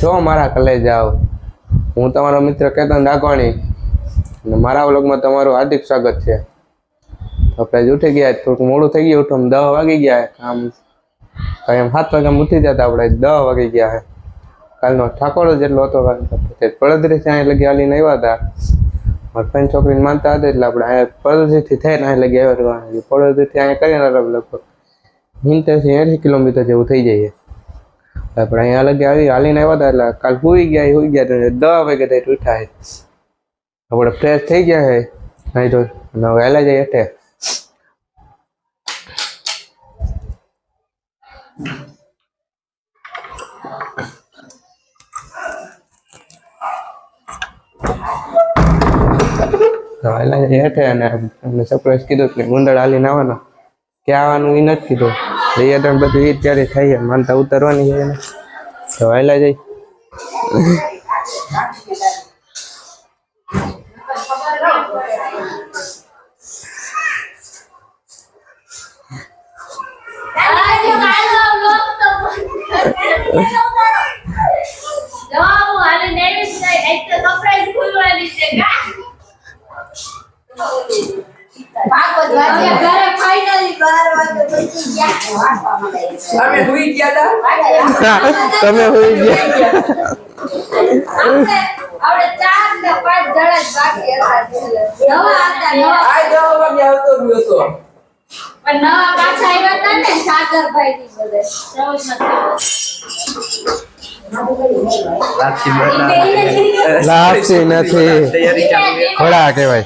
જો મારા કલે જાઓ હું તમારો મિત્ર કેતન ડાકવાણી અને મારા વ્લોગમાં તમારું હાર્દિક સ્વાગત છે આપણે જ ઉઠી ગયા થોડુંક મોડું થઈ ગયું ઉઠું દસ વાગી ગયા આમ કઈ એમ સાત વાગ્યા ઉઠી જતા આપણે દસ વાગી ગયા હે કાલનો ઠાકોર જેટલો હતો પડદરી ત્યાં લગી હાલીને આવ્યા હતા મારા ફ્રેન્ડ છોકરીને માનતા હતા એટલે આપણે અહીંયા પડદરીથી થઈને અહીં લગી આવ્યા હતા પડદરીથી અહીંયા કરીને લગભગ સિત્તેરથી એંસી કિલોમીટર જેવું થઈ જાય આપણે અહીંયા અલગ આવી હાલીને આવ્યા હતા એટલે કાલ સુઈ ગયા સુઈ ગયા દસ વાગે તો ઉઠા છે આપણે ફ્રેશ થઈ ગયા છે નહીં તો વહેલા જઈએ એટલે વહેલા જઈએ હેઠે અને સરપ્રાઈઝ કીધું કે હાલી હાલીને આવવાનો. ક્યાં આવવાનું એ નથી કીધું. એ બધું એ ત્યારે છે માનતા ઉતરવાની છે એને. તો વહેલા જઈ અમે હુઈ ગયા હતા તમે હોઈ ગયા. આપણે ચાર ને પાંચ જણા જ બાકી હતા નવા હતા નવા. આ દસ વાગે આવતો ગયો તો. પણ નવા પાછા આવ્યા હતા ને સાગરભાઈ ની બધે. લાપસી નથી. ખોડા કહેવાય.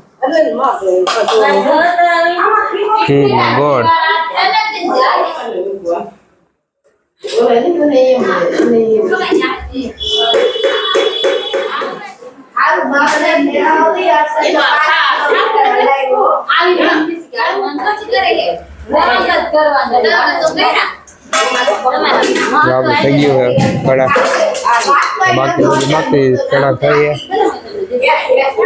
Hey God. Rồi mình sẽ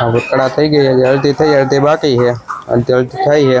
હવે કડા થઈ ગઈ છે અડધી થઈ અડધી બાકી છે અડધી અડધી થઈ છે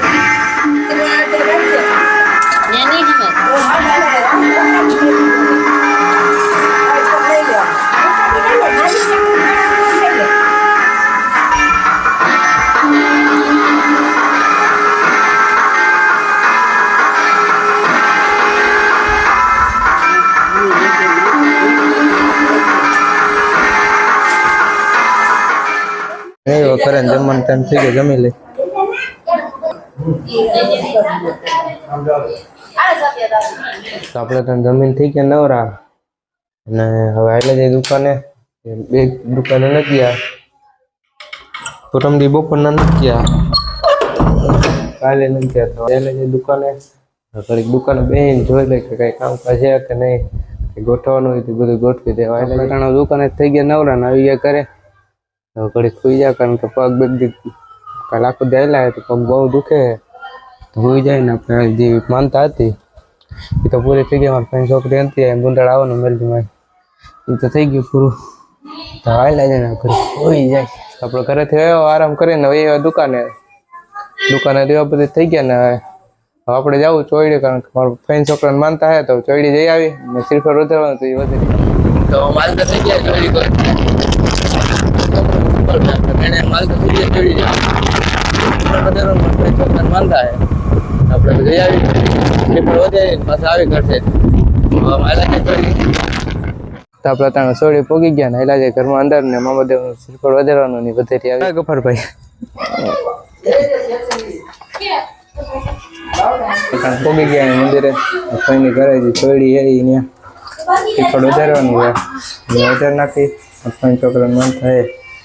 નહીં કરે ને જમવાનું ટાઈમ થઈ ગયો જમી લે તો આપણે તો જમીન થઈ ગયા નવરા અને હવે એટલે જઈ દુકાને બે દુકાને નથી ગયા પરમદી બપોરના નથી ગયા કાલે નથી ગયા તો એટલે જઈ દુકાને ઘડીક દુકાને બેહીને જોઈ લે કે કઈ કામકાજ છે કે નહીં કે ગોઠવવાનું હોય તો બધું ગોઠવી દેવા એટલે કારણે દુકાને થઈ ગયા નવરા ને આવી ગયા કરે હવે ઘડી સુઈ જાય કારણ કે પગ બધી કાલ આખો દાયલા તો પગ બહુ દુખે. તો હોઈ જાય ને આપણે જે માનતા હતી, એ તો પૂરી થઈ ગઈ. મારી ફ્રેન્ડ છોકરી હતી, એમ ગુંડાળ આવવાનું મેળવી મારી. એ તો થઈ ગયું પૂરું. તો હાલ્યા જાય ને ઘરે સુઈ જાય. આપણે ઘરેથી આવ્યો, આરામ કરીને હવે દુકાને. દુકાને રેવા બધી થઈ ગયા ને હવે. આપણે જવું ચોયડી, કારણ કે મારો ફ્રેન્ડ છોકરાને માનતા હે, તો ચોયડી જઈ આવી. ને શ્રીફળ વધારવાનું તો એ વધે તો માલ થઈ ગયા ચોરી બધાનો માનતા હે આપણે જઈ આવી પેપર વધે પાછા આવી કરશે તો આપણે ત્યાં સોળી પોગી ગયા ને એટલે ઘરમાં અંદર ને મામાદેવનું શ્રીફળ વધારવાનું ને વધેરી આવી. ગફરભાઈ પોગી ગયા મંદિરે. કોઈની ઘરે જે એ ત્યાં શ્રીફળ વધારવાનું હોય ને વધાર નાખી. કોઈ છોકરાને મન થાય.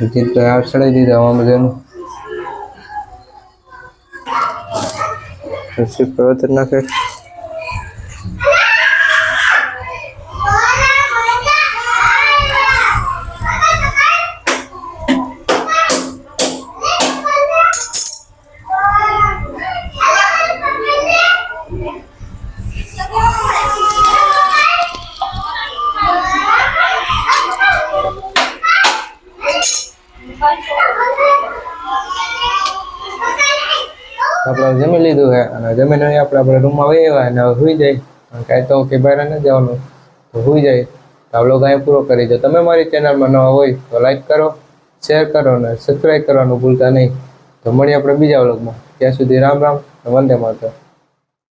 જીત તો આ ચડાવી દીધા આમાં બધાનું. પછી પ્રવર્તન નાખે? જમી લીધું છે અને જમીને આપણે આપણે રૂમમાં વહી આવ્યા અને સુઈ જાય કાંઈ તો કે બહાર ન જવાનું, તો સુઈ જાય તો આ અહીં પૂરો કરી દો. તમે મારી ચેનલમાં નવા હોય તો લાઈક કરો શેર કરો અને સબસ્ક્રાઈબ કરવાનું ભૂલતા નહીં. તો મળીએ આપણે બીજા વ્લોગમાં ત્યાં સુધી રામ રામ વંદે માતરમ.